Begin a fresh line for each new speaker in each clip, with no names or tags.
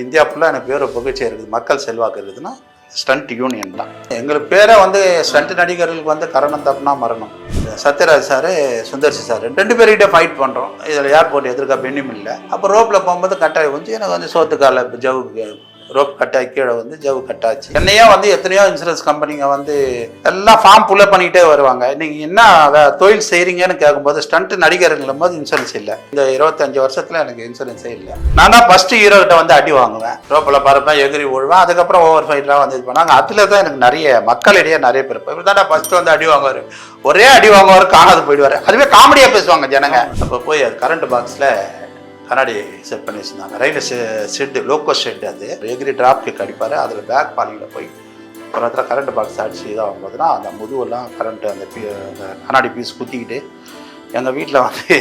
India ஃபுல்லாக எனக்கு பேர் புகழ்ச்சியாக இருக்குது. மக்கள் செல்வாக்கு இருக்குதுன்னா ஸ்டண்ட் யூனியன் தான். எங்களுக்கு பேரை வந்து ஸ்டண்ட் நடிகர்களுக்கு வந்து கரணம் தப்புனா மரணம். சத்யராஜ் சார் சுந்தர்சி சார் ரெண்டு பேர்கிட்ட ஃபைட் பண்ணுறோம் இதில் ஏர்போர்ட் எதிர்க்க பெண்ணும் இல்லை. அப்போ ரோப்பில் போகும்போது கட்டாயம் வந்து எனக்கு வந்து சோத்துக்கால ஜவுக்கு ரோப் கட்டாய் கீழே வந்து ஜவு கட்டாச்சு. என்னையே வந்து எத்தனையோ இன்சூரன்ஸ் கம்பெனிங்க வந்து எல்லாம் ஃபார்ம் புல்ல பண்ணிக்கிட்டே வருவாங்க. நீங்கள் என்ன வே- தொழில் செய்கிறீங்கன்னு கேட்கும்போது ஸ்டண்ட் நடிகருங்கும் போது இன்சூரன்ஸ் இல்லை. இந்த இருபத்தஞ்சு வருஷத்தில் எனக்கு இன்சூரன்ஸே இல்லை. நான் தான் ஃபஸ்ட்டு ஹீரோ கிட்ட வந்து அடி வாங்குவேன். ரோப்பில் பறப்பேன் எகிரி விழுவேன் அதுக்கப்புறம் ஓவர் ஃபைட்லாம் வந்து இது பண்ணாங்க அதில் தான் எனக்கு நிறைய மக்களிடையே நிறைய பேர் இப்போ தான் ஃபஸ்ட்டு வந்து அடி வாங்குவார். ஒரே அடி வாங்குவார் காணாது போயிடுவார். அதுவே காமெடியாக பேசுவாங்க ஜனங்க. அப்போ போய் கரண்ட் பாக்ஸில் கண்ணாடி செட் பண்ணி வச்சுருந்தாங்க. ரயில்வே ஷெட்டு லோக்கோ ஷெட் அது. எகிரி டிராப் கிக் அடிப்பார். அதில் பேக் பாலிங்கில் போய் ஒரு இடத்துல கரண்ட் பாக்ஸ் அடிச்சு இதாகும்போதுனா அந்த முதுவெல்லாம் கரண்ட் அந்த பீ அந்த கண்ணாடி பீஸ் குத்திக்கிட்டு எங்கள் வீட்டில் வந்து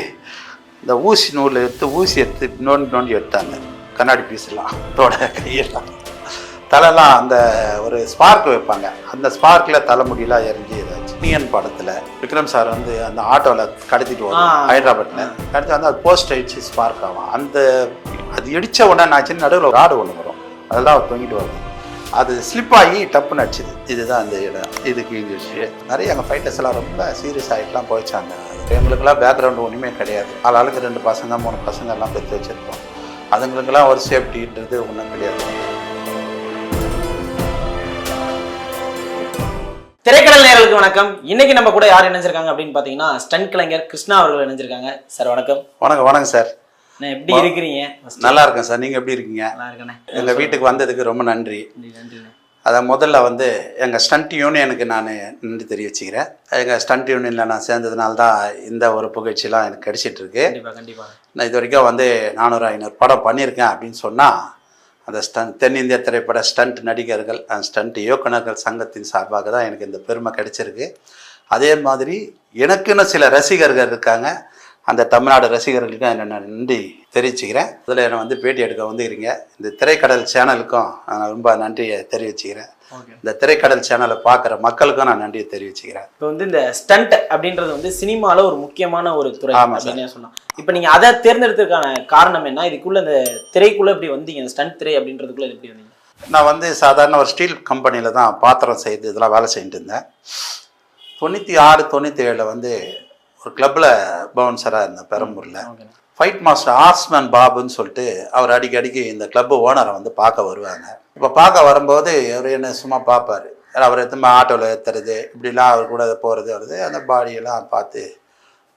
இந்த ஊசி நூல் எடுத்து ஊசி எடுத்து நோண்டி நோண்டி எடுத்தாங்க. கண்ணாடி பீஸ் எல்லாம் தோட கையெல்லாம். தலைலாம் அந்த ஒரு ஸ்பார்க் வைப்பாங்க. அந்த ஸ்பார்க்கில் தலைமுடியெல்லாம் எரிஞ்சு நீயன் படத்தில் விக்ரம் சார் வந்து அந்த ஆட்டோவில் கடத்திட்டு வரும்
ஆ.
ஹைதராபாத்தில் கடத்தி வந்து அது போஸ்ட் அடிச்சு ஸ்பார்க் ஆகும் அந்த அது இடித்த உடனே என்னாச்சுன்னு நடுவில் ஒரு ராடு ஒன்று வரும். அதெல்லாம் அவர் தொங்கிட்டு வரும் அது ஸ்லிப் ஆகி டப்புன்னு அடிச்சுது. இதுதான் அந்த இடம். இது கிழிஞ்சிருச்சு. நிறைய எங்கள் ஃபைட்டர்ஸ் எல்லாம் ரொம்ப சீரியஸ் ஆகிட்டுலாம் போயிச்சாங்க எங்களுக்கெல்லாம் பேக்ரவுண்டு ஒன்றுமே கிடையாது. ஆளாளுக்கு ரெண்டு பசங்க மூணு பசங்க எல்லாம் பெற்று வச்சுருப்போம் அதுங்களுக்கெல்லாம் ஒரு சேஃப்டின்றது ஒன்றும் கிடையாது.
திரைக்கடல் நேயர்களுக்கு வணக்கம். இன்னைக்கு நம்ம கூட யார் இணைஞ்சிருக்காங்க அப்படின்னு பாத்தீங்கன்னா ஸ்டண்ட் கலைஞர் கிருஷ்ணா அவர்கள் இணைஞ்சிருக்காங்க. சார் வணக்கம்.
வணக்கம் வணக்கம் சார்.
நான் எப்படி இருக்கிறீங்க?
நல்லா இருக்கேன் சார். நீங்கள் எப்படி இருக்கீங்க?
நல்லா இருக்கேனே
எங்கள் வீட்டுக்கு வந்ததுக்கு ரொம்ப நன்றி. அதை முதல்ல வந்து எங்கள் ஸ்டண்ட் யூனியனுக்கு நான் நன்றி தெரிவிச்சுக்கிறேன். எங்கள் ஸ்டண்ட் யூனியனில் நான் சேர்ந்ததுனால தான் இந்த ஒரு புகழ்ச்சிலாம் எனக்கு கிடைச்சிட்டு இருக்கு.
கண்டிப்பா கண்டிப்பா.
நான் இது வரைக்கும் வந்து நானூறு ஐநூறு படம் பண்ணியிருக்கேன் அப்படின்னு சொன்னால் அந்த ஸ்டன் தென்னிந்திய திரைப்பட ஸ்டண்ட் நடிகர்கள் அண்ட் ஸ்டண்ட் இயக்குநர்கள் சங்கத்தின் சார்பாக தான் எனக்கு இந்த பெருமை கிடைச்சிருக்கு. அதே மாதிரி எனக்குன்னு சில ரசிகர்கள் இருக்காங்க. அந்த தமிழ்நாடு ரசிகர்களுக்கு என்ன நான் நன்றி தெரிவிச்சுக்கிறேன். அதில் என்னை வந்து பேட்டி எடுக்க வந்துக்கிறீங்க இந்த திரைக்கடல் சேனலுக்கும் நான் ரொம்ப நன்றியை தெரிவிச்சுக்கிறேன். இந்த திரைக்கடல் சேனலை பார்க்குற மக்களுக்கும் நான் நன்றியை தெரிவிச்சுக்கிறேன்.
இப்போ வந்து இந்த ஸ்டண்ட் அப்படின்றது வந்து சினிமால ஒரு முக்கியமான ஒரு துறை. அப்படின்னு சொல்லலாம். இப்போ நீங்க அதை தேர்ந்தெடுத்ததுக்கான காரணம் என்ன? இதுக்குள்ள இந்த திரைக்குள்ள எப்படி வந்தீங்க இந்த ஸ்டண்ட் திரை அப்படின்றதுக்குள்ள எப்படி வந்தீங்க?
நான் வந்து சாதாரண ஒரு ஸ்டீல் கம்பெனியில் தான் பாத்திரம் செய்து இதெல்லாம் வேலை செஞ்சுட்டு இருந்தேன். தொண்ணூற்றி ஆறு தொண்ணூற்றி ஏழில் வந்து ஒரு கிளப்பில் பவுன்சராக இருந்தேன் பெரம்பூரில். ஃபைட் மாஸ்டர் ஆர்ட்ஸ்மேன் பாபுன்னு சொல்லிட்டு அவர் அடிக்கடிக்கு இந்த கிளப்பு ஓனரை வந்து பார்க்க வருவாங்க. இப்போ பார்க்க வரும்போது அவர் என்ன சும்மா பார்ப்பார். அவர் எத்தனை ஆட்டோவில் ஏற்றுறது இப்படிலாம் அவர் கூட போகிறது வருது. அந்த பாடியெல்லாம் பார்த்து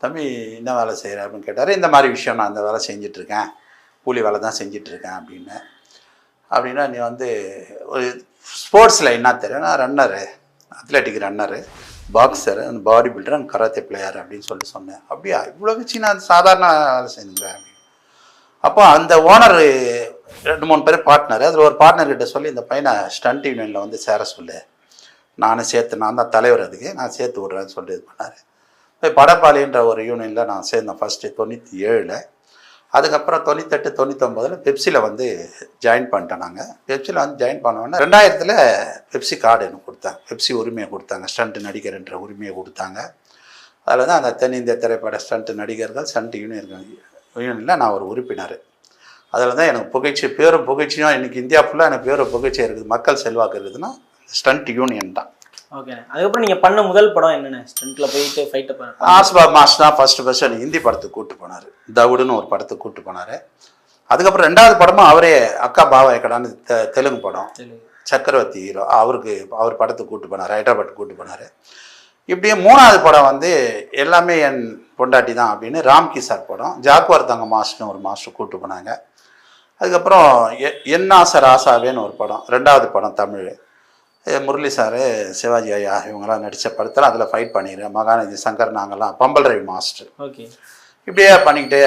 தம்பி என்ன வேலை செய்கிற அப்படின்னு கேட்டார். இந்த மாதிரி விஷயம் நான் இந்த வேலை செஞ்சிட்ருக்கேன் கூலி வேலை தான் செஞ்சிட்ருக்கேன் அப்படின்னு. அப்படின்னா நீ வந்து ஒரு ஸ்போர்ட்ஸில் என்ன தெரியும் நான் ரன்னரு அத்லெட்டிக் ரன்னரு பாக்ஸர் அந்த body builder and karate player அப்படின்னு சொல்லி சொன்னேன். அப்படியா? இவ்வளோ வச்சு நான் சாதாரண வேலை செஞ்சுக்கிறேன் அப்போ அந்த ஓனர் ரெண்டு மூணு பேர் பார்ட்னர் அதில் ஒரு பார்ட்னர்கிட்ட கிட்ட சொல்லி இந்த பையனை ஸ்டண்ட் யூனியனில் வந்து சேர சொல்லு. நானும் சேர்த்து நான் தான் தலைவர் அதுக்கு. நான் சேர்த்து விட்றேன்னு சொல்லி இது பண்ணார். படப்பாளின்ற ஒரு யூனியனில் நான் சேர்ந்தேன். ஃபஸ்ட்டு தொண்ணூற்றி ஏழில் அதுக்கப்புறம் தொண்ணூத்தெட்டு தொண்ணூத்தொம்பதில் பெப்சியில் வந்து ஜாயின் பண்ணிட்டேன் நாங்கள் பெப்சியில் வந்து ஜாயின் பண்ணோன்னே ரெண்டாயிரத்தில் பெப்சி கார்டு எனக்கு கொடுத்தாங்க. பெப்சி உரிமையை கொடுத்தாங்க. ஸ்டண்ட் நடிகர்ன்ற உரிமையை கொடுத்தாங்க. அதில் தான் அந்த தென்னிந்திய திரைப்பட ஸ்டண்ட் நடிகர்கள் ஸ்டண்ட் யூனியன் யூனியனில் நான் ஒரு உறுப்பினர். அதில் தான் எனக்கு புகழ்ச்சி பேரும் புகழ்ச்சியும் இன்றைக்கி இந்தியா ஃபுல்லாக எனக்கு பேரும் புகழ்ச்சி இருக்குது. மக்கள் செல்வாக்கு இருக்குதுன்னா ஸ்டண்ட் யூனியன் தான்.
ஓகே அதுக்கப்புறம் நீங்க பண்ண முதல் படம் என்னென்ன? ஸ்டண்ட்ல போயிட்டு ஃபைட்டை பண்ண
ஆஸ்பா மாஸ் தான் ஃபர்ஸ்ட் எனக்கு ஹிந்தி படத்துக்கு கூப்பிட்டு போனார். தவுடுன்னு ஒரு படத்துக்கு கூப்பிட்டு போனார். அதுக்கப்புறம் ரெண்டாவது படமும் அவரே அக்கா பாவா எக்கடான்னு தெ தெலுங்கு படம். சக்கரவர்த்தி ஹீரோ. அவருக்கு அவர் படத்துக்கு கூப்பிட்டு போனார். ஹைதராபாத் கூப்பிட்டு போனார். இப்படியே மூணாவது படம் வந்து எல்லாமே என் பொண்டாட்டி தான் அப்படின்னு ராம்கி சார் படம். ஜாக்குவார் தங்க மாஸ்டர்னு ஒரு மாஸ்டர் கூப்பிட்டு போனாங்க. அதுக்கப்புறம் என் ஆசை ராசாவேன்னு ஒரு படம். ரெண்டாவது படம் தமிழ். முரளி சார் சிவாஜி ஐயா இவங்கெல்லாம் நடித்த படத்தில் அதில் ஃபைட் பண்ணிடுறேன் மகாநதி சங்கர் நாங்கள்லாம் பம்பல் ரவி மாஸ்டர்
ஓகே
இப்படியே பண்ணிக்கிட்டே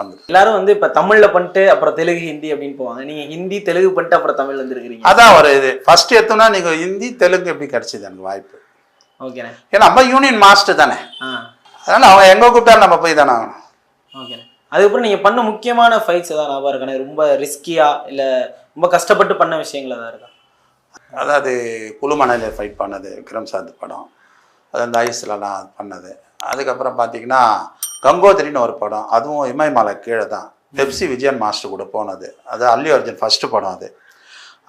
வந்து
எல்லாரும் வந்து இப்ப தமிழ்ல பண்ணிட்டு அப்புறம் தெலுங்கு ஹிந்தி அப்படின்னு போவாங்க. நீங்க ஹிந்தி தெலுங்கு பண்ணிட்டு அப்புறம் தமிழ் வந்துருக்கீங்க
அதான் ஒரு இது. ஃபர்ஸ்ட் எடுத்தோம்னா நீங்கள் ஹிந்தி தெலுங்கு எப்படி கிடச்சிது எனக்கு வாய்ப்பு.
ஓகேண்ணே
ஏன்னா நம்ம யூனியன் மாஸ்டர் தானே. அதனால் அவங்க எங்கே கூப்பிட்டாலும் நம்ம போய் தானே ஆகணும்.
ஓகேண்ணே அதுக்கப்புறம் நீங்க பண்ண முக்கியமான ஃபைட்ஸ் ஏதாவது ஞாபகம் இருக்கானே ரொம்ப ரிஸ்கியா இல்ல ரொம்ப கஷ்டப்பட்டு பண்ண விஷயங்கள் ஏதாவது இருக்கா?
அதாவது குழுமணையில் ஃபைட் பண்ணது விக்ரம் சாந்த் படம் அது அந்த ஐஸ்லலாம் பண்ணது. அதுக்கப்புறம் பார்த்தீங்கன்னா கங்கோத்திரின்னு ஒரு படம் அதுவும் இமயமலை கீழே தான். பெப்சி விஜயன் மாஸ்டர் கூட போனது. அது அல்லி அர்ஜுன் ஃபஸ்ட்டு படம் அது.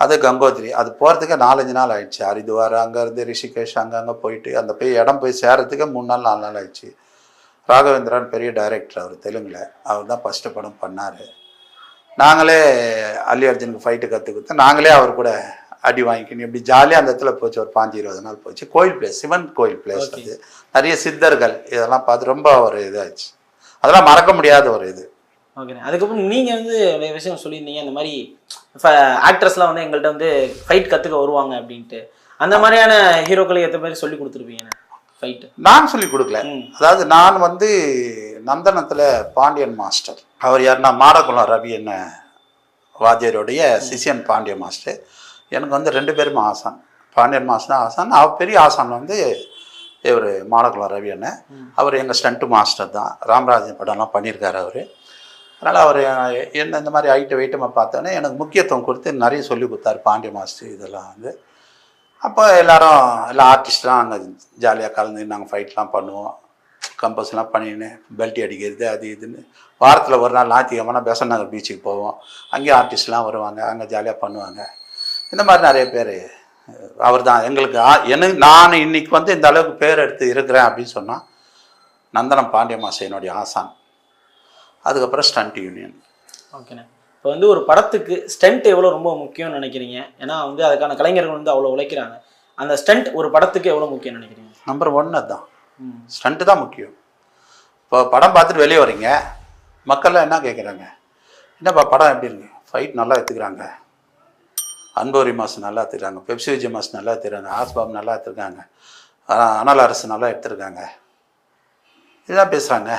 அது கங்கோத்ரி. அது போகிறதுக்கு நாலஞ்சு நாள் ஆயிடுச்சு. ஹரித்வார் அங்கேருந்து ரிஷிகேஷ் அங்கங்கே போயிட்டு அந்த போய் இடம் போய் சேர்றதுக்கு மூணு நாள் நாலு நாள் ஆயிடுச்சு. ராகவேந்திரன் பெரிய டைரக்டர் அவர் தெலுங்கில். அவர் தான் ஃபஸ்ட்டு படம் பண்ணார். நாங்களே அல்லி அர்ஜுனுக்கு ஃபைட்டு கற்றுக் கொடுத்து நாங்களே அவர் கூட அடி வாங்கிக்கணும் இப்படி ஜாலியாக அந்த இடத்துல போச்சு. ஒரு பாஞ்சு இருபது நாள் போச்சு. கோயில் பிளேஸ் சிவன் கோயில் பிளேஸ். அது. நிறைய சித்தர்கள் இதெல்லாம் பார்த்து ரொம்ப ஒரு இதாச்சு. அதெல்லாம் மறக்க முடியாத ஒரு இது.
ஓகே அதுக்கப்புறம் நீங்க வந்து நிறைய விஷயம் சொல்லியிருந்தீங்க. இந்த மாதிரி ஆக்ட்ரஸ்லாம் வந்து எங்கள்கிட்ட வந்து ஃபைட் கத்துக்க வருவாங்க அப்படின்ட்டு. அந்த மாதிரியான ஹீரோக்களுக்கு ஏற்ற மாதிரி சொல்லி கொடுத்துருப்பீங்க ஃபைட்டு
நான் சொல்லி கொடுக்கல. அதாவது நான் வந்து நந்தனத்தில் பாண்டியன் மாஸ்டர் அவர் யாருன்னா மாடகுளம் ரவி என்ன வாத்தியருடைய சிஷியன் பாண்டிய மாஸ்டர் எனக்கு வந்து ரெண்டு பேருமே ஆசான். பாண்டியன் மாஸ்டர் தான் ஆசான். அவர் பெரிய ஆசான் வந்து இவர் மாடகுளம் ரவி அண்ணன். அவர் எங்கள் ஸ்டண்ட்டு மாஸ்டர் தான். ராமராஜன் படம்லாம் பண்ணியிருக்காரு அவர். அதனால் அவர் என்ன இந்த மாதிரி ஹைட்டு வெயிட்டமாக பார்த்தோன்னே எனக்கு முக்கியத்துவம் கொடுத்து நிறைய சொல்லி கொடுத்தாரு பாண்டிய மாஸ்டர் இதெல்லாம் வந்து. அப்போ எல்லாரும் எல்லா ஆர்டிஸ்ட்லாம் அங்கே ஜாலியாக கலந்து நாங்கள் ஃபைட்லாம் பண்ணுவோம். கம்பஸ்லாம் பண்ணின்னு பெல்ட்டி அடிக்கிறது அது இதுன்னு. வாரத்தில் ஒரு நாள் ஞாயிற்றுக்கிழமை பெசன் நகர் பீச்சுக்கு போவோம். அங்கேயும் ஆர்டிஸ்ட்லாம் வருவாங்க. அங்கே ஜாலியாக பண்ணுவாங்க. இந்த மாதிரி நிறைய பேர் அவர் தான் எங்களுக்கு ஆ- எனக்கு நான் இன்னைக்கு வந்து இந்த அளவுக்கு பேர் எடுத்து இருக்கிறேன் அப்படின்னு சொன்னால் நந்தனம் பாண்டிய மாசம் என்னுடைய ஆசான். அதுக்கப்புறம் ஸ்டண்ட் யூனியன்.
ஓகேண்ணே. இப்போ வந்து ஒரு படத்துக்கு ஸ்டண்ட் எவ்வளோ ரொம்ப முக்கியம்னு நினைக்கிறீங்க? ஏன்னா வந்து அதுக்கான கலைஞர்கள் வந்து அவ்வளோ உழைக்கிறாங்க. அந்த ஸ்டண்ட் ஒரு படத்துக்கு எவ்வளோ முக்கியம்னு நினைக்கிறீங்க?
நம்பர் ஒன் அதுதான். ஸ்டண்ட்டு தான் முக்கியம். இப்போ படம் பார்த்துட்டு வெளியே வரீங்க மக்கள்லாம் என்ன கேட்குறாங்க என்னப்பா படம் எப்படி இருக்கு? ஃபைட் நல்லா எடுத்துக்கிறாங்க. அன்போரி மாஸ் நல்லா எடுத்துக்கிறாங்க பெப்சி விஜய் மாஸ் நல்லா எடுத்துக்கிறாங்க ஆஸ்பாப் நல்லா எடுத்துருக்காங்க அனல் அரசு நல்லா எடுத்திருக்காங்க இதுதான் பேசுகிறாங்க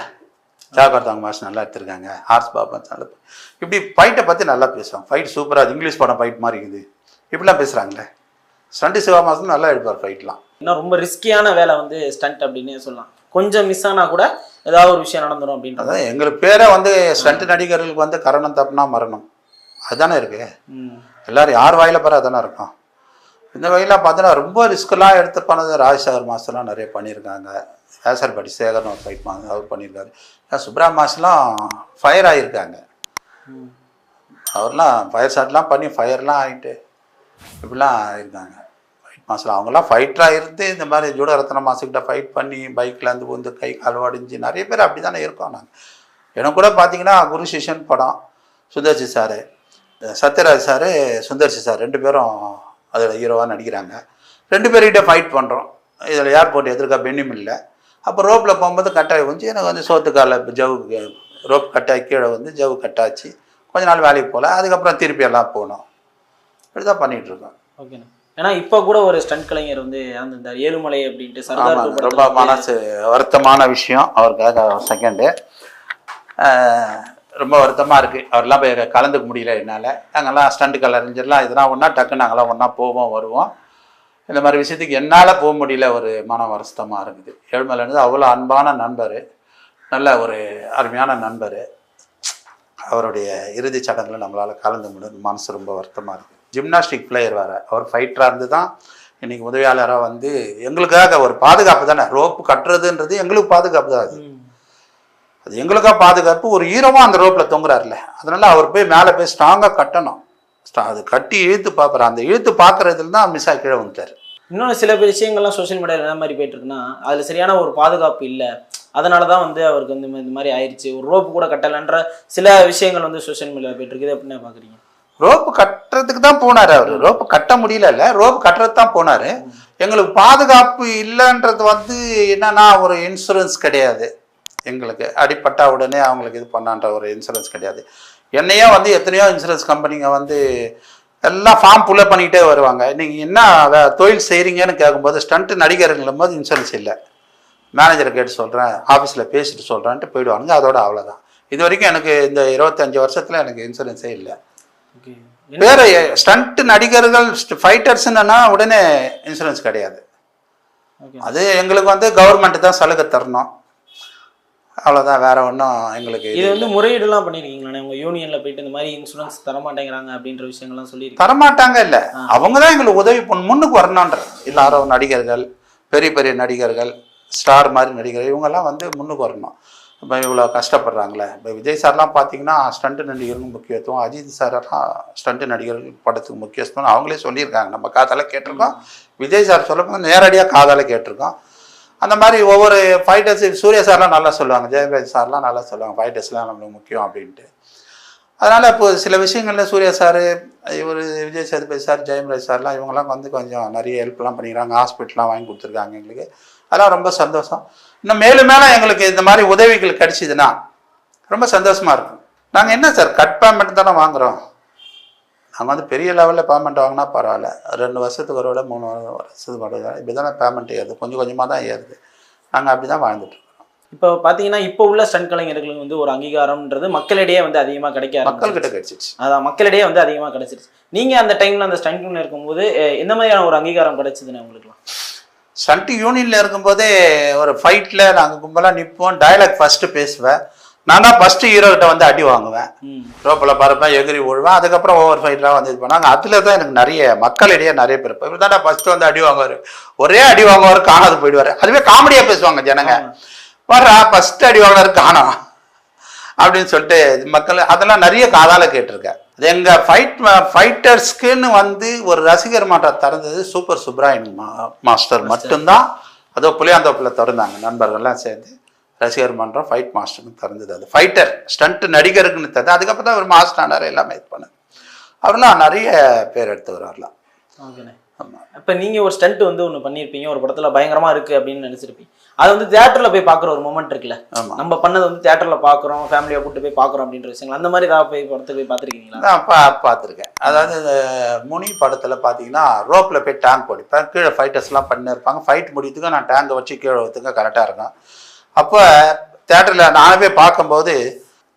ஜாகர்தாங் மாஸ் நல்லா எடுத்திருக்காங்க ஹார்ஸ் பாபா நல்லா இப்படி ஃபைட்டை பற்றி நல்லா பேசுவாங்க. ஃபைட் சூப்பராக இங்கிலீஷ் படம் ஃபைட் மாதிரி இருக்குது. இப்படிலாம் பேசுகிறாங்களே ஸ்டண்ட்டு சிவா மாசம் நல்லா எடுப்பார் ஃபைட்லாம்
இன்னும் ரொம்ப ரிஸ்கியான வேலை வந்து ஸ்டண்ட் அப்படின்னே சொல்லலாம். கொஞ்சம் மிஸ் ஆனால் கூட ஏதாவது ஒரு விஷயம் நடந்துடும் அப்படின்றது
அதான் எங்களுக்கு பேரே வந்து ஸ்டண்ட் நடிகர்களுக்கு வந்து கரணம் தப்புனா மரணம். அதுதானே இருக்கு.
ம்.
எல்லாரும் யார் வாயில பாரு அதானே இருக்கும். இந்த வகையில் பார்த்தோன்னா ரொம்ப ரிஸ்க்கெல்லாம் எடுத்து பண்ணது ராஜசேகர் மாஸ்டர்லாம் நிறைய பண்ணியிருக்காங்க. வேசர்படி சேகர்னு ஒரு ஃபைட் மாஸ்டர் அவர் பண்ணியிருக்காரு. ஏன் சுப்ரா மாஸ்டர்லாம் ஃபயர் ஆகியிருக்காங்க அவர்லாம் ஃபயர் ஷாட்லாம் பண்ணி ஃபயர்லாம் ஆகிட்டு இப்படிலாம் ஆயிருக்காங்க. ஃபைட் மாஸ்டர் அவங்கெல்லாம் ஃபைட்டராக இருந்து இந்த மாதிரி ஜூட ரத்ன மாசுக்கிட்ட ஃபைட் பண்ணி பைக்கில் இருந்து வந்து கை கால் நிறைய பேர் அப்படி தானே இருக்கோம் நாங்கள் எனக்கு கூட பார்த்தீங்கன்னா குரு சிஷன் படம் Sundar C sir Sathyaraj sir Sundar C sir ரெண்டு பேரும் அதில் ஹீரோவாக நடிக்கிறாங்க. ரெண்டு பேர்கிட்ட ஃபைட் பண்ணுறோம் இதில் ஏர்போர்ட் எதிர்க்க பெண்ணும் இல்லை. அப்போ ரோப்பில் போகும்போது கட்டாய் வந்து எனக்கு வந்து சோத்துக்கால ஜவு ரோப் கட்டாய் கீழே வந்து ஜவு கட்டாச்சு. கொஞ்ச நாள் வேலைக்கு போகல அதுக்கப்புறம் திருப்பி எல்லாம் போனோம். இப்படி தான் பண்ணிகிட்டு இருக்கோம்
ஓகேண்ணா ஏன்னா இப்போ கூட ஒரு ஸ்டண்ட் கலைஞர் வந்து இறந்துருந்தார் ஏழுமலை அப்படின்ட்டு
ரொம்ப மனசு வருத்தமான விஷயம். அவருக்காக செகண்டு ரொம்ப வருத்தமாக இருக்குது அவரெல்லாம் போய் கலந்துக்க முடியல என்னால். நாங்கள்லாம் ஸ்டண்ட் கலரிஞ்சர்லாம் இதெல்லாம் ஒன்றா டக்கு நாங்களாம் ஒன்றா போவோம் வருவோம். இந்த மாதிரி விஷயத்துக்கு என்னால் போக முடியல ஒரு மன வருத்தமாக இருக்குது. ஏழ்மலைன்றது அவ்வளோ அன்பான நண்பர். நல்ல ஒரு அருமையான நண்பர். அவருடைய இறுதிச் சடங்குல நம்மளால் கலந்து முடியும் மனசு ரொம்ப வருத்தமாக இருக்குது ஜிம்னாஸ்டிக் பிளேயர் வேறு. அவர் ஃபைட்டராக இருந்து தான் இன்னைக்கு உதவியாளராக வந்து எங்களுக்காக ஒரு பாதுகாப்பு தானே. ரோப்பு கட்டுறதுன்றது எங்களுக்கு பாதுகாப்பு தான் அது. அது எங்களுக்காக பாதுகாப்பு? ஒரு ஈரமாக அந்த ரோப்பில் தொங்குறாருல அதனால அவர் போய் மேலே போய் ஸ்ட்ராங்காக கட்டணும். அது கட்டி இழுத்து பார்க்குறாரு அந்த இழுத்து பார்க்குறதுல தான் மிஸ் ஆகி கீழே வந்துட்டார்
இன்னொன்று சில விஷயங்கள்லாம் சோஷியல் மீடியாவில் என்ன மாதிரி போயிட்டு இருக்குன்னா அதில் சரியான ஒரு பாதுகாப்பு இல்லை. அதனால தான் வந்து அவருக்கு வந்து இந்த மாதிரி ஆயிடுச்சு ஒரு ரோப்பு கூட கட்டலைன்ற சில விஷயங்கள் வந்து சோஷியல் மீடியாவில் போயிட்டு இருக்குது. அப்படின்னு பார்க்குறீங்க
ரோப்பு கட்டுறதுக்கு தான் போனார் அவர். ரோப்பு கட்ட முடியல ரோப்பு கட்டுறது தான் போனார். எங்களுக்கு பாதுகாப்பு இல்லைன்றது வந்து என்னன்னா ஒரு இன்சூரன்ஸ் கிடையாது. எங்களுக்கு அடிப்பட்டா உடனே அவங்களுக்கு இது பண்ணான்ற ஒரு இன்சூரன்ஸ் கிடையாது. என்னையே வந்து எத்தனையோ இன்சூரன்ஸ் கம்பெனிங்க வந்து எல்லாம் ஃபார்ம் புல்ல பண்ணிக்கிட்டே வருவாங்க. நீங்கள் என்ன தொழில் செய்கிறீங்கன்னு கேட்கும்போது ஸ்டண்ட்டு நடிகருங்கும் போது இன்சூரன்ஸ் இல்லை. மேனேஜரை கேட்டு சொல்கிறேன் ஆஃபீஸில் பேசிட்டு சொல்கிறேன்ட்டு போயிடுவானுங்க. அதோட அவ்வளோதான் இது வரைக்கும் எனக்கு இந்த இருபத்தஞ்சி வருஷத்தில் எனக்கு இன்சூரன்ஸே இல்லை. வேற ஸ்டண்ட் நடிகர்கள் ஃபைட்டர்ஸ்னா உடனே இன்சூரன்ஸ் கிடையாது. அது எங்களுக்கு வந்து கவர்மெண்ட் தான் சலுகை தரணும். அவ்வளோதான் வேற ஒன்றும் எங்களுக்கு
இது வந்து முறையீடுலாம் பண்ணியிருக்கீங்களா உங்கள் யூனியனில் போயிட்டு இந்த மாதிரி இன்சூரன்ஸ் தர மாட்டேங்கிறாங்க அப்படின்ற விஷயங்கள்லாம் சொல்லியிருக்கீங்க.
தரமாட்டாங்க இல்லை. அவங்க தான் எங்களுக்கு உதவி பண்ண முன்னுக்கு வரணுன்ற எல்லாரும் நடிகர்கள் பெரிய பெரிய நடிகர்கள் ஸ்டார் மாதிரி நடிகர்கள் இவங்கெல்லாம் வந்து முன்னுக்கு வரணும். இப்போ இவ்வளோ கஷ்டப்படுறாங்களே. இப்போ விஜய் சார்லாம் பார்த்தீங்கன்னா ஸ்டண்ட்டு நடிகருக்கு முக்கியத்துவம் அஜித் சாரெல்லாம் ஸ்டண்ட்டு நடிகர்கள் படத்துக்கு முக்கியத்துவம் அவங்களே சொல்லியிருக்காங்க. நம்ம காதால கேட்டிருக்கோம். விஜய் சார் சொல்லும்போது நேரடியாக காதால கேட்டிருக்கோம். அந்த மாதிரி ஒவ்வொரு ஃபைட்டர்ஸ் சூர்யா சார்லாம் நல்லா சொல்லுவாங்க ஜெயராஜ் சார்லாம் நல்லா சொல்லுவாங்க ஃபைட்டர்ஸ்லாம் நம்மளுக்கு முக்கியம் அப்படின்ட்டு. அதனால் இப்போ சில விஷயங்களில் சூர்யா சார் இவர் விஜய் சேதுபதி சார் ஜெயம்ராஜ் சார்லாம் இவங்கெல்லாம் வந்து கொஞ்சம் நிறைய ஹெல்ப்லாம் பண்ணிக்கிறாங்க ஹாஸ்பிட்டல்லாம் வாங்கி கொடுத்துருக்காங்க எங்களுக்கு. அதெல்லாம் ரொம்ப சந்தோஷம். இன்னும் மேலும் மேலே எங்களுக்கு இந்த மாதிரி உதவிகள் கிடைச்சிதுன்னா ரொம்ப சந்தோஷமாக இருக்கும். நாங்கள் என்ன சார் கட் பேமெண்ட் தானே வாங்குகிறோம் நாங்கள் வந்து பெரிய லெவலில் பேமெண்ட் வாங்கினா பரவாயில்ல. ரெண்டு வருஷத்துக்கு ஒரு விட மூணு வருஷத்துக்கு ஒரு விட இப்படி தானே. பேமெண்ட் ஏறுது. கொஞ்சம் கொஞ்சமாக தான் ஏறுது. நாங்கள் அப்படி தான் வாழ்ந்துட்டு இருக்கோம்.
இப்போ பார்த்தீங்கன்னா இப்போ உள்ள ஸ்டண்ட் கலைஞர்களுக்கு வந்து ஒரு அங்கீகாரம்ன்றது மக்களிடையே வந்து அதிகமாக கிடைக்க.
மக்கள்கிட்ட கிடைச்சிச்சு
அதான் மக்களிடையே வந்து அதிகமாக கிடைச்சிருச்சு. நீங்கள் அந்த டைமில் அந்த ஸ்டண்ட்ல இருக்கும்போது அஹ், எந்த மாதிரியான ஒரு அங்கீகாரம் கிடைச்சதுன்னு உங்களுக்குலாம்
ஸ்டண்ட் யூனியனில் இருக்கும்போதே ஒரு ஃபைட்டில் நாங்கள் கும்பலாக நிற்போம் டயலாக் ஃபஸ்ட்டு பேசுவேன். நான் தான் ஃபஸ்ட்டு ஹீரோகிட்ட வந்து அடி வாங்குவேன். ரோப்பில் பறப்பேன் எகிரி விழுவேன் அதுக்கப்புறம் ஒவ்வொரு ஃபைட்டராக வந்து இது பண்ணாங்க அதில் தான் எனக்கு நிறைய மக்களிடையே நிறைய பேர் இப்போ தான் ஃபஸ்ட்டு வந்து அடி வாங்குவார். ஒரே அடி வாங்குவார் காணாது போயிடுவார். அதுவே காமெடியாக பேசுவாங்க ஜனங்க. வர்றா ஃபஸ்ட்டு அடி வாங்கினாரு காணோம் அப்படின்னு சொல்லிட்டு மக்கள் அதெல்லாம் நிறைய காதால கேட்டிருக்கேன். அது எங்க ஃபைட் ஃபைட்டர்ஸ்க்குன்னு வந்து ஒரு ரசிகர் மாட்டம் திறந்தது சூப்பர் சுப்ராயன் மாஸ்டர். மட்டும்தான். அதோ புளியாந்தோப்பில் திறந்தாங்க நண்பர்கள்லாம் சேர்ந்து. ரசிகர் மன்றம் ஃபைட் மாஸ்டர்னு திறந்தது அது. ஃபைட்டர் ஸ்டண்ட் நடிகருக்குன்னு திறந்து அதுக்கப்புறம் தான் அவர் மாஸ்டர் ஆனார் எல்லாமே இது பண்ணார். அவரெல்லாம் நிறைய பேர் எடுத்து வரலாம் ஆமாம்
இப்போ நீங்கள் ஒரு ஸ்டண்ட் வந்து ஒன்று பண்ணியிருப்பீங்க ஒரு படத்தில் பயங்கரமாக இருக்குது அப்படின்னு நினச்சிருப்பீங்க. அது வந்து தேட்டரில் போய் பார்க்குற ஒரு மூமெண்ட் இருக்குல்ல.
ஆமாம்
நம்ம பண்ணது வந்து தேட்டரில் பார்க்குறோம் ஃபேமிலியை கூட்டு போய் பார்க்குறோம் அப்படின்ற விஷயங்கள். அந்த மாதிரி ஏதாவது போய் படத்துக்கு போய் பார்த்துருக்கீங்களா?
பா பார்த்துருக்கேன். அதாவது முனி படத்தில் பார்த்தீங்கன்னா ரோப்பில் போய் டேங்க் ஓடிப்பேன். கீழே ஃபைட்டர்ஸ்லாம் பண்ணி இருப்பாங்க ஃபைட் முடியத்துக்கு நான் டேங்கை வச்சு கீழே வைத்துக்க கரெக்டாக இருக்கும். அப்போ தேட்டரில் நானே போய் பார்க்கும்போது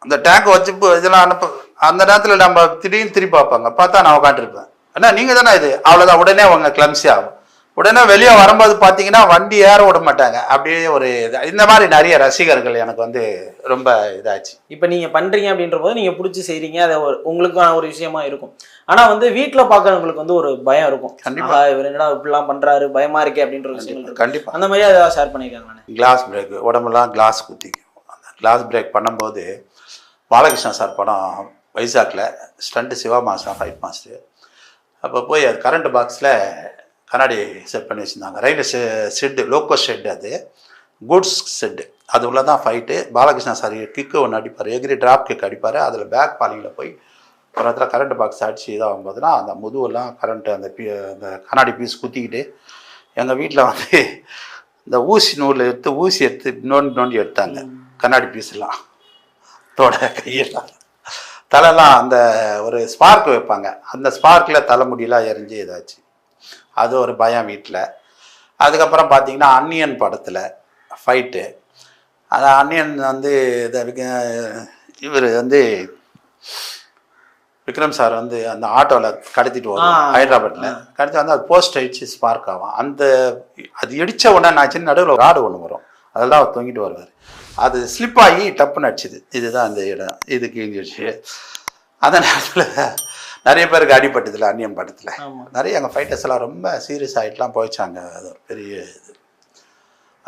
அந்த டேங்க் வச்சு இதெல்லாம் அனுப்ப அந்த நேரத்தில் நம்ம திடீர்னு திருப்பி பார்ப்பாங்க. பார்த்தா நான் உட்காந்துருப்பேன் அண்ணா நீங்கள் தானே இது? அவ்வளோதான் உடனே அவங்க கிளம்சி ஆகும். உடனே வெளியே வரும்போது பார்த்தீங்கன்னா வண்டி ஏற விட மாட்டாங்க. அப்படியே ஒரு இது. இந்த மாதிரி நிறைய ரசிகர்கள் எனக்கு வந்து ரொம்ப இதாச்சு.
இப்போ நீங்கள் பண்ணுறீங்க அப்படின்ற போது நீங்கள் பிடிச்சி செய்கிறீங்க அது ஒரு உங்களுக்கான ஒரு விஷயமா இருக்கும். ஆனால் வந்து வீட்டில் பார்க்குறவங்களுக்கு வந்து ஒரு பயம் இருக்கும்.
கண்டிப்பா.
ஆஹா, இவர் என்னடா இப்படிலாம் பண்ணுறாரு பயமா இருக்கே அப்படின்ற இருக்கும்.
கண்டிப்பாக
அந்த மாதிரி ஏதாவது ஷேர் பண்ணியிருக்காங்கண்ணே
கிளாஸ் பிரேக் உடம்பெல்லாம் கிளாஸ் குத்திக்கும். அந்த கிளாஸ் பிரேக் பண்ணும்போது பாலகிருஷ்ணன் சார் படம் வைசாக்கில் stunt Siva master fight master அப்போ போய் அது கரண்ட் பாக்ஸில் கண்ணாடி செட் பண்ணி வச்சுருந்தாங்க. ரயில்வே ஷெட்டு லோக்கோ ஷெட் அது. குட்ஸ் ஷெட்டு அது உள்ள தான் ஃபைட்டு பாலகிருஷ்ணன் சார் கிக்கு ஒன்று அடிப்பார். எகிரி டிராப் கிக் அடிப்பார். அதில் பேக் பாலிங்கில் போய் ஒரு இடத்துல கரண்ட் பாக்ஸ் அடிச்சு இதாகும்போதுனா அந்த முதுவெல்லாம் கரண்ட்டு அந்த பீ அந்த கண்ணாடி பீஸ் குத்திக்கிட்டு எங்கள் வீட்டில் வந்து இந்த ஊசி நூல் எடுத்து ஊசி எடுத்து நோண்டி நோண்டி எடுத்தாங்க. கண்ணாடி பீஸ்லாம் தோட கையெல்லாம். தலைலாம் அந்த ஒரு ஸ்பார்க் வைப்பாங்க. அந்த ஸ்பார்க்கில் தலைமுடியெல்லாம் எரிஞ்சு இதாச்சு. அது ஒரு பயம் வீட்டில் அதுக்கப்புறம் பார்த்தீங்கன்னா அன்னியன் படத்தில் ஃபைட்டு அந்த அன்னியன் வந்து இவர் வந்து விக்ரம் சார் வந்து அந்த ஆட்டோவில் கடத்திட்டு வரும்
ஆ.
ஹைதராபாத்தில் கடத்தி வந்து அது போஸ்ட் அடிச்சு ஸ்பார்க் ஆகும் அந்த அது இடித்த உடனே நான் சின்ன நடுவில் ராடு ஒன்று வரும். அதெல்லாம் அவர் தொங்கிட்டு வருவார். அது ஸ்லிப் ஆகி டப்புன்னு அடிச்சுது. இதுதான் அந்த இடம். இது கிழிஞ்சிடுச்சு அந்த நேரத்தில் நிறைய பேருக்கு அடிபட்டதில்ல அந்நியம் படத்தில். நிறைய எங்கள் ஃபைட்டர்ஸ் எல்லாம் ரொம்ப சீரியஸ் ஆகிட்டுலாம் போயிச்சாங்க. அது ஒரு பெரிய இது.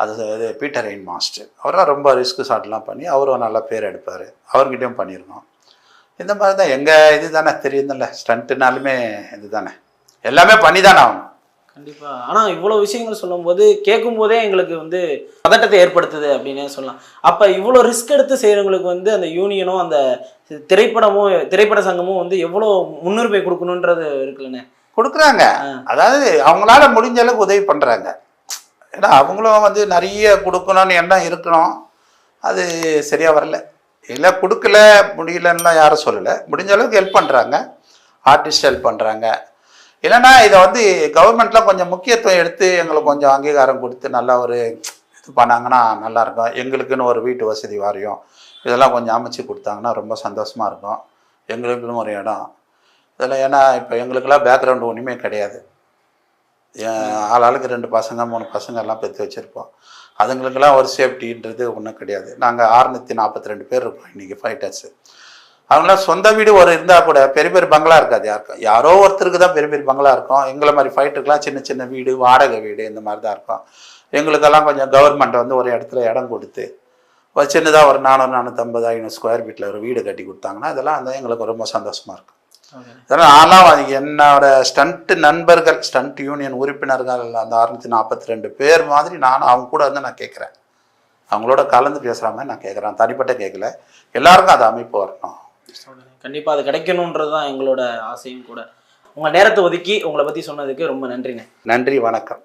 அது இது பீட்டர் ரெயின் மாஸ்டர். அவரெல்லாம் ரொம்ப ரிஸ்க் ஷாட்லாம் பண்ணி அவரும் நல்ல பேர் எடுப்பார். அவர்கிட்டயும் பண்ணியிருக்கோம் இந்த மாதிரி தான் எங்கள் இது தானே தெரியுதுல்ல ஸ்டண்ட்டுனாலுமே இது தானே எல்லாமே பண்ணி தானே ஆகணும்.
கண்டிப்பா. ஆனா இவ்வளவு விஷயங்கள் சொல்லும்போது கேட்கும் போதே எங்களுக்கு வந்து பதட்டத்தை ஏற்படுத்துது அப்படின்னே சொல்லலாம். அப்ப இவ்வளவு ரிஸ்க் எடுத்து செய்யறவங்களுக்கு வந்து அந்த யூனியனும் அந்த திரைப்படமும் திரைப்பட சங்கமும் வந்து எவ்வளவு முன்னுரிமை கொடுக்கணுன்றது இருக்குல்லண்ணே.
கொடுக்குறாங்க. அதாவது அவங்களால முடிஞ்ச அளவுக்கு உதவி பண்ணுறாங்க ஏன்னா அவங்களும் வந்து நிறைய கொடுக்கணும்னு எண்ணம் இருக்கணும். அது சரியாக வரல. இல்லை கொடுக்கல முடியலன்னுலாம் யாரும் சொல்லலை. முடிஞ்ச அளவுக்கு ஹெல்ப் பண்ணுறாங்க ஆர்டிஸ்ட் ஹெல்ப் பண்ணுறாங்க இல்லைன்னா இதை வந்து கவர்மெண்ட்லாம் கொஞ்சம் முக்கியத்துவம் எடுத்து எங்களுக்கு கொஞ்சம் அங்கீகாரம் கொடுத்து நல்லா ஒரு இது பண்ணாங்கன்னா நல்லா இருக்கும். எங்களுக்குன்னு ஒரு வீட்டு வசதி வாரியம். இதெல்லாம் கொஞ்சம் அமைச்சு கொடுத்தாங்கன்னா ரொம்ப சந்தோஷமாக இருக்கும். எங்களுக்குன்னு ஒரு இடம். இதில் ஏன்னா இப்போ எங்களுக்கெல்லாம் பேக்ரவுண்டு ஒன்றுமே கிடையாது. ஆள் ஆளுக்கு ரெண்டு பசங்க மூணு பசங்க எல்லாம் பெற்று வச்சுருப்போம். அதுங்களுக்கெல்லாம் ஒரு சேஃப்டின்றது ஒன்றும் கிடையாது. நாங்கள் ஆறுநூற்றி நாற்பத்தி ரெண்டு பேர் இருக்கோம் இன்றைக்கி ஃபைட்டர்ஸு அவங்களாம் சொந்த வீடு ஒரு இருந்தால் கூட பெரிய பெரிய பங்களா இருக்காது. யாருக்கும் யாரோ ஒருத்தருக்கு தான் பெரிய பெரிய பங்களா இருக்கும். எங்களை மாதிரி ஃபைட்டருக்குலாம் சின்ன சின்ன வீடு வாடகை வீடு இந்த மாதிரி தான் இருக்கும். எங்களுக்கெல்லாம் கொஞ்சம் கவர்மெண்ட் வந்து ஒரு இடத்துல இடம் கொடுத்து ஒரு சின்னதாக ஒரு நானூறு நானூற்றம்பது ஐநூறு ஸ்கொயர் ஃபீட்டில் ஒரு வீடு கட்டி கொடுத்தாங்கன்னா இதெல்லாம் வந்து எங்களுக்கு ரொம்ப சந்தோஷமாக இருக்கும். இதெல்லாம் அது என்னோட ஸ்டண்ட் நண்பர்கள் ஸ்டண்ட் யூனியன் உறுப்பினர்கள் அந்த அறுநூத்தி நாற்பத்தி ரெண்டு பேர் மாதிரி நான் அவங்க கூட வந்து நான் கேட்குறேன். அவங்களோட கலந்து பேசுகிற மாதிரி நான் கேட்குறேன். தனிப்பட்ட கேட்கல. எல்லாருக்கும் அது அமைப்பு வரணும்.
கண்டிப்பாக அது கிடைக்கணுன்றது தான் எங்களோட ஆசையும் கூட. உங்கள் நேரத்தை ஒதுக்கி உங்களை பற்றி சொன்னதுக்கு ரொம்ப நன்றிண்ணே
நன்றி வணக்கம்.